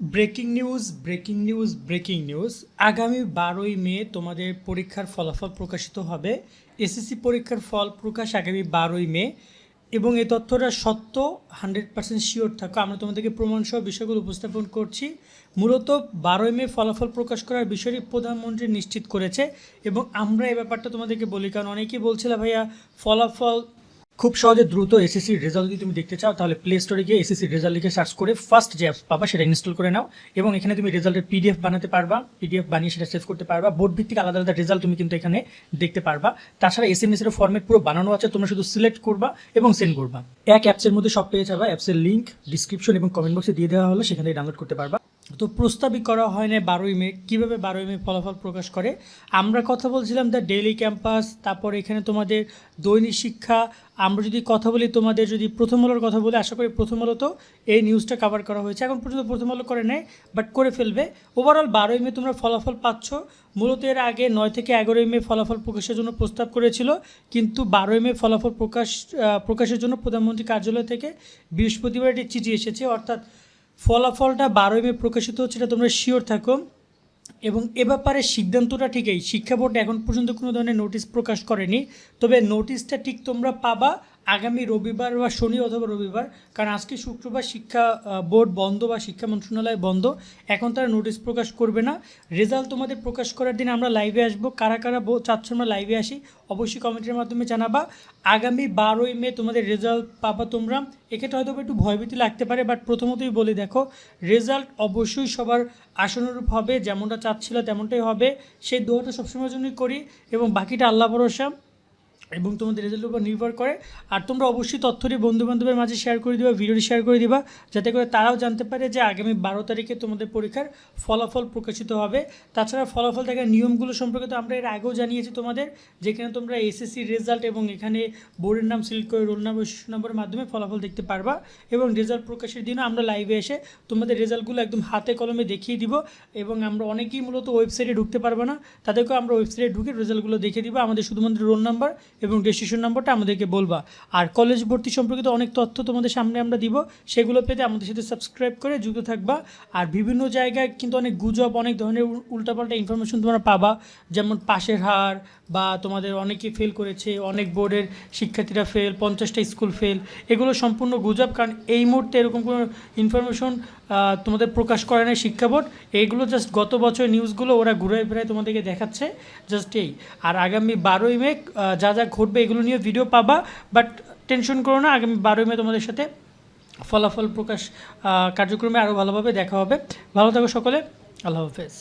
Breaking news breaking news breaking news আগামী বারোই মে তোমাদের পরীক্ষার ফলাফল প্রকাশিত হবে। এসএসসি পরীক্ষার ফল প্রকাশ আগামী বারোই মে এবং এই তথ্যটা সত্য হান্ড্রেড পার্সেন্ট শিওর থাকো। আমরা তোমাদেরকে প্রমাণসহ বিষয়গুলো উপস্থাপন করছি। মূলত বারোই মে ফলাফল প্রকাশ করার বিষয়টি প্রধানমন্ত্রী নিশ্চিত করেছে এবং আমরা এই ব্যাপারটা তোমাদেরকে বলি। কারণ অনেকেই বলছিল, ভাইয়া, ফলাফল খুব সহজে দ্রুত এসএসসির রেজাল্ট যদি তুমি দেখতে চাও, তাহলে প্লে স্টোরে গিয়ে এসএসসির রেজাল্ট লিখে সার্চ করে ফার্স্ট যে অ্যাপস পাবা সেটা ইনস্টল করে নাও। এবং এখানে তুমি রেজাল্টের পিডিএফ বানাতে পারবা পিডিএফ বানিয়ে সেটা সেভ করতে পারবা। বোর্ড ভিত্তিক আলাদা আলাদা রেজাল্ট তুমি কিন্তু এখানে দেখতে পারবা। তাছাড়া এস এম এস এর ফর্মেট পুরো বানানো আছে, তোমরা শুধু সিলেক্ট করবা এবং সেন্ড করবা। এক অ্যাপসের মধ্যে সব পেয়ে যাবা অ্যাপসের লিঙ্ক ডিসক্রিপশন এবং কমেন্ট বক্সে দিয়ে দেওয়া হলো, সেখানে ডাউনলোড করতে পারবা। তো প্রস্তাবই করা হয় না বারোই মে। কীভাবে বারোই মে ফলাফল প্রকাশ করে? আমরা কথা বলছিলাম দ্য ডেইলি ক্যাম্পাস তারপর এখানে তোমাদের দৈনিক শিক্ষা। আমরা যদি কথা বলি, তোমাদের যদি প্রথম আলোর কথা বলি, আশা করি প্রথম আলো তো এই নিউজটা কভার করা হয়েছে। এখন পর্যন্ত প্রথম আলো করে নেয় বাট করে ফেলবে। ওভারঅল বারোই মে তোমরা ফলাফল পাচ্ছ। মূলত এর আগে নয় থেকে এগারোই মে ফলাফল প্রকাশের জন্য প্রস্তাব করেছিল, কিন্তু বারোই মে ফলাফল প্রকাশ প্রকাশের জন্য প্রধানমন্ত্রী কার্যালয় থেকে বৃহস্পতিবার একটি চিঠি এসেছে। অর্থাৎ ফলাফলটা বারোই মে প্রকাশিত হচ্ছে, এটা তোমরা শিওর থাকো। এবং এ ব্যাপারে সিদ্ধান্তটা ঠিকই শিক্ষা বোর্ড এখন পর্যন্ত কোনো ধরনের নোটিশ প্রকাশ করেনি। তবে নোটিশটা ঠিক তোমরা পাবা। আগামী রবিবার বা শনি অথবা রবিবার, কারণ আজকে শুক্রবার শিক্ষা বোর্ড বন্ধ বা শিক্ষা মন্ত্রণালয় বন্ধ, এখন তারা নোটিশ প্রকাশ করবে না। রেজাল্ট তোমাদের প্রকাশ করার দিন আমরা লাইভে আসব। কারা কারা চাচ্ছ আমরা লাইভে আসি, অবশ্যই কমেন্টের মাধ্যমে জানাবা। আগামী বারোই মে তোমাদের রেজাল্ট পাবা তোমরা। এক্ষেত্রে হয়তো একটু ভয়ভীতি লাগতে পারে বাট প্রথমতই বলি দেখো, রেজাল্ট অবশ্যই সবার আশানুরূপ হবে, যেমনটা চাচ্ছিল তেমনটাই হবে। সেই দোয়াটা সবসময়ের জন্যই করি এবং বাকিটা আল্লাহ ভরসা। এবং তোমাদের রেজাল্টের উপর নির্ভর করে। আর তোমরা অবশ্যই তথ্যটি বন্ধু বান্ধবের মাঝে শেয়ার করে দিবা ভিডিওটি শেয়ার করে দিবা, যাতে করে তারাও জানতে পারে যে আগামী বারো তারিখে তোমাদের পরীক্ষার ফলাফল প্রকাশিত হবে। তাছাড়া ফলাফল দেখার নিয়মগুলো সম্পর্কে তো আমরা এর আগেও জানিয়েছি তোমাদের, যেখানে তোমরা এসএসসি রেজাল্ট এবং এখানে বোর্ডের নাম সিলেক্ট করে রোল নাম্বার শিশু নম্বরের মাধ্যমে ফলাফল দেখতে পারবা এবং রেজাল্ট প্রকাশের দিনও আমরা লাইভে এসে তোমাদের রেজাল্টগুলো একদম হাতে কলমে দেখিয়ে দিব এবং আমরা অনেকেই মূলত ওয়েবসাইটে ঢুকতে পারব না। তাদেরকেও আমরা ওয়েবসাইটে ঢুকে রেজাল্টগুলো দেখে দিব। আমাদের শুধুমাত্র রোল নাম্বার এবং রেজিস্ট্রেশন নম্বরটা আমাদেরকে বলবা। আর কলেজ ভর্তি সম্পর্কিত অনেক তথ্য তোমাদের সামনে আমরা দিব, সেগুলো পেতে আমাদের সাথে সাবস্ক্রাইব করে যুক্ত থাকবা। আর বিভিন্ন জায়গায় কিন্তু অনেক গুজব, অনেক ধরনের উল- উল্টাপাল্টা ইনফরমেশন তোমরা পাবা। যেমন পাশের হার বা তোমাদের অনেকে ফেল করেছে, অনেক বোর্ডের শিক্ষার্থীরা ফেল পঞ্চাশটা স্কুল ফেল এগুলো সম্পূর্ণ গুজব। কারণ এই মুহূর্তে এরকম কোনো ইনফরমেশন তোমাদের প্রকাশ করে না শিক্ষা বোর্ড। এইগুলো জাস্ট গত বছর নিউজগুলো ওরা ঘুরে ফেরায় তোমাদেরকে দেখাচ্ছে। জাস্ট এই। আর আগামী বারোই মে যা যা ঘটবে এগুলো নিয়ে ভিডিও পাবা বাট টেনশন করো না, আগামী বারোই মে তোমাদের সাথে ফলাফল প্রকাশ কার্যক্রমে আরও ভালোভাবে দেখা হবে। ভালো থাকো সকলে। আল্লাহ হাফেজ।